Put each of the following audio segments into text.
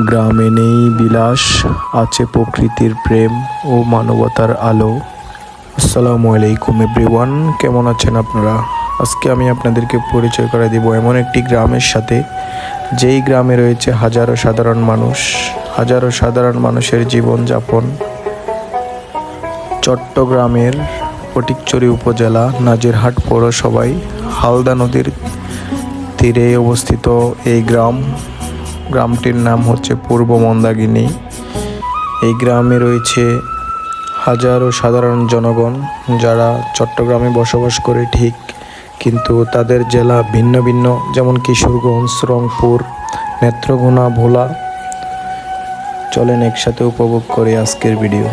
গ্রামে নেই বিলাস, আছে প্রকৃতির প্রেম ও মানবতার আলো। আসসালামু আলাইকুম এভরিওয়ান, কেমন আছেন আপনারা? আজকে আমি আপনাদেরকে পরিচয় করে দিব এমন একটি গ্রামের সাথে, যেই গ্রামে রয়েছে হাজারো সাধারণ মানুষ, হাজারো সাধারণ মানুষের জীবনযাপন। চট্টগ্রামের ফটিকচুরি উপজেলা, নাজিরহাট পৌরসভায় হালদা নদীর তীরে অবস্থিত এই গ্রাম গ্রামটির নাম হচ্ছে পূর্ব মন্দাগিনী। এই গ্রামে রয়েছে হাজারো সাধারণ জনগণ যারা চট্টগ্রামে বসবাস করে ঠিক, কিন্তু তাদের জেলা ভিন্ন ভিন্ন যেমন কিশোরগঞ্জ রংপুর, নেত্রকোনা, ভোলা। চলেন একসাথে উপভোগ করে আজকের ভিডিও।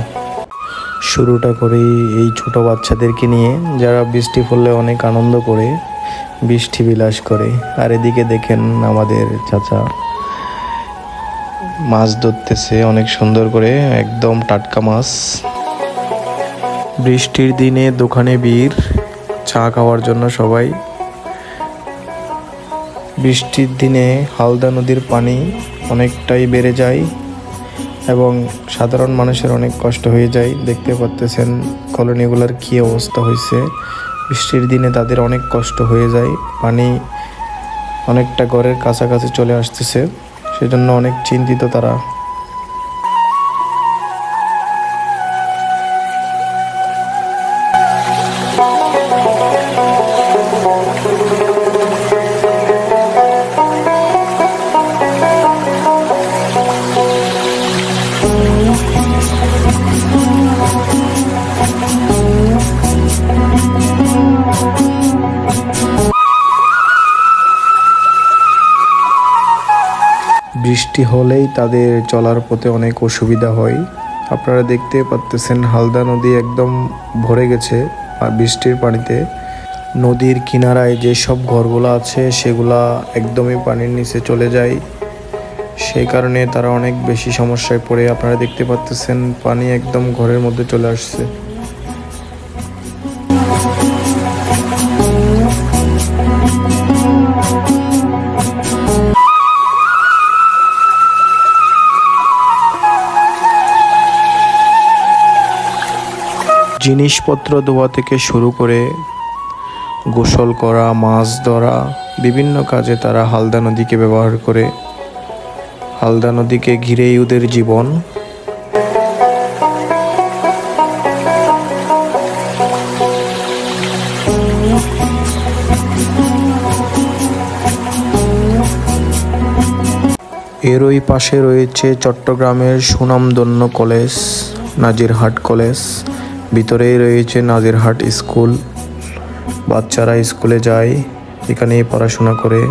শুরুটা করি এই ছোট বাচ্চাদেরকে নিয়ে, যারা বৃষ্টি পড়লে অনেক আনন্দ করে, বৃষ্টি বিলাস করে। আর এদিকে দেখেন আমাদের চাচা। মাছ ধরতেছে, অনেক সুন্দর করে, একদম টাটকা মাছ। বৃষ্টির দিনে দোকানে বীর চা খাওয়ার জন্য সবাই। বৃষ্টির দিনে হালদা নদীর পানি অনেকটাই বেড়ে যায় এবং সাধারণ মানুষের অনেক কষ্ট হয়ে যায়। দেখতে পারতেছেন কলোনিগুলোর কী অবস্থা হয়েছে। বৃষ্টির দিনে তাদের অনেক কষ্ট হয়ে যায়। পানি অনেকটা ঘরের কাছাকাছি চলে আসতেছে। সেজন্য অনেক চিন্তিত তারা। বৃষ্টি হলেই তাদের চলার পথে অনেক অসুবিধা হয়। আপনারা দেখতে পাচ্তেছেন, হালদা নদী একদম ভরে গেছে আর বৃষ্টির পানিতে। নদীর কিনারায় যেসব ঘরগুলো আছে, সেগুলা একদমই পানির নিচে চলে যায়। সেই কারণে তারা অনেক বেশি সমস্যায় পড়ে। আপনারা দেখতে পাচ্তেছেন, পানি একদম ঘরের মধ্যে চলে আসছে। জিনিসপত্র ধোয়া থেকে শুরু করে গোসল করা, মাছ ধরা, বিভিন্ন কাজে তারা হালদা নদীকে ব্যবহার করে। হালদা নদীকে ঘিরেই ওদের জীবন। এর ওই পাশে রয়েছে চট্টগ্রামের সুনামধন্য কলেজ, নাজিরহাট কলেজ। ভিতরেই রয়েছে নাজিরহাট স্কুল। বাচ্চারা স্কুলে যায়, এখানেই পড়াশোনা করে।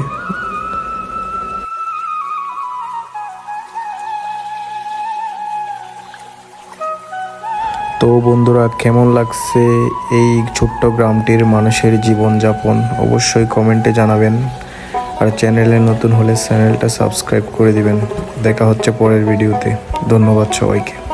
তো বন্ধুরা, কেমন লাগছে এই ছোট্ট গ্রামটির মানুষের জীবনযাপন? অবশ্যই কমেন্টে জানাবেন। আর চ্যানেলে নতুন হলে চ্যানেলটা সাবস্ক্রাইব করে দিবেন। দেখা হচ্ছে পরের ভিডিওতে। ধন্যবাদ সবাইকে।